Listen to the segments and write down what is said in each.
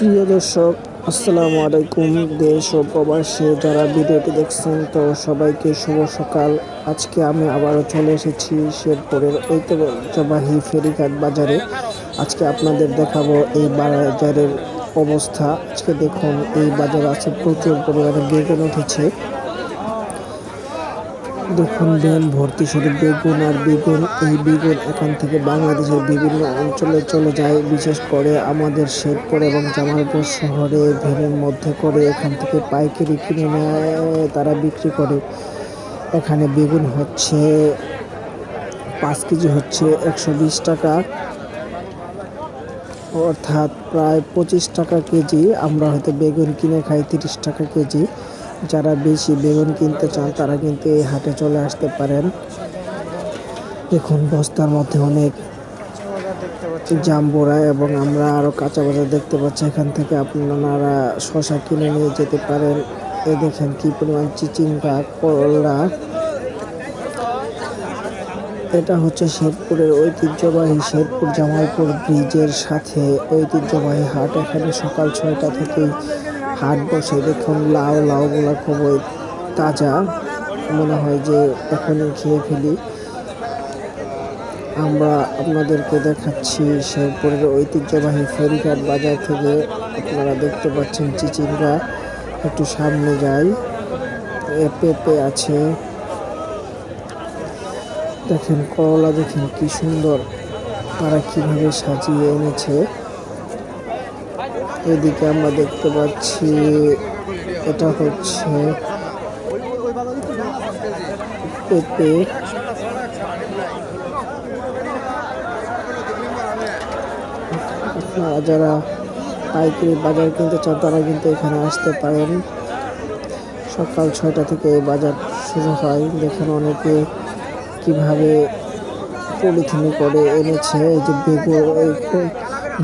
প্রিয় দর্শক, আসসালামু আলাইকুম দেশ ও প্রবাসে যারা ভিডিওটি দেখছেন, তো সবাইকে শুভ সকাল। আজকে আমি আবারও চলে এসেছি শেরপুরের ঐতিহ্যবাহী ফেরিঘাট বাজারে। আজকে আপনাদের দেখাবো এই বাজারের অবস্থা। আজকে দেখুন, এই বাজারে আছে প্রচুর পরিমাণে বেগুন উঠেছে। দেখুন ভ্যান ভর্তি শুধু বেগুন আর বেগুন, এই বেগুন এখান থেকে বাংলাদেশের বিভিন্ন অঞ্চলে চলে যায়। বিশেষ করে আমাদের শেরপুর এবং জামালপুর শহরে ভ্যানের মধ্যে করে এখান থেকে পাইকারি কিনে নেয়, তারা বিক্রি করে। এখানে বেগুন হচ্ছে পাঁচ কেজি হচ্ছে একশো বিশ টাকা। অর্থাৎ প্রায় পঁচিশ টাকা কেজি। আমরা হয়তো বেগুন কিনে খাই তিরিশ টাকা কেজি। যারা বেশি বেগুন কিনতে চান, তারা কিন্তু এই হাটে চলে আসতে পারেন। দেখুন, বস্তার মধ্যে অনেক জাম্বুরা এবং আমরা আরও কাঁচা বাজার দেখতে পাচ্ছি। এখান থেকে আপনারা শশা কিনে নিয়ে যেতে পারেন। এ দেখেন কি পরিমাণ চিচিঙ্গা, করলা। এটা হচ্ছে শেরপুরের ঐতিহ্যবাহী শেরপুর জামালপুর ব্রিজের সাথে ঐতিহ্যবাহী হাট। এখানে সকাল ছয়টা থেকেই হাট বসে দেখুন, লাউ লাউ লাউগুলো খুবই তাজা। মনে হয় যে এখনই খেয়ে ফেলি। আমরা আপনাদেরকে দেখাচ্ছি শেরপুরের ঐতিহ্যবাহী ফেরিঘাট বাজার থেকে। আপনারা দেখতে পাচ্ছেন চিচিঙ্গা একটু সামনে যাই। পেঁপে আছে। দেখেন, করলা দেখেন কি সুন্দর। তারা কীভাবে সাজিয়ে এনেছে। এদিকে আমরা দেখতে পাচ্ছি, এটা হচ্ছে পেঁপে। আপনারা যারা পাইকারি বাজার কিনতে চান, তারা কিন্তু এখানে আসতে পারেন। সকাল ছয়টা থেকে এই বাজার শুরু হয়। দেখেন অনেকে কীভাবে পলিথিনে করে এনেছে। যে বেগুন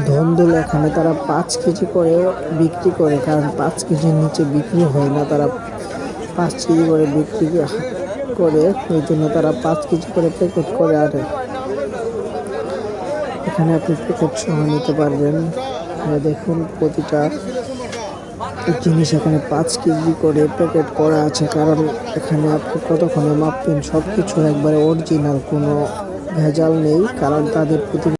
ধন্দুল এখানে তারা পাঁচ কেজি করে বিক্রি করে, কারণ পাঁচ কেজির নিচে বিক্রি হয় না, তারা পাঁচ কেজি করে বিক্রি করে ওই জন্য তারা পাঁচ কেজি করে প্যাকেট করে আনে এখানে আপনি প্যাকেট সহ নিতে পারবেন। দেখুন প্রতিটা জিনিস এখানে পাঁচ কেজি করে প্যাকেট করা আছে, কারণ এখানে আপনি কতক্ষণে মাপবেন সব কিছু একবারে অরিজিনাল কোনো ভেজাল নেই, কারণ তাদের প্রতি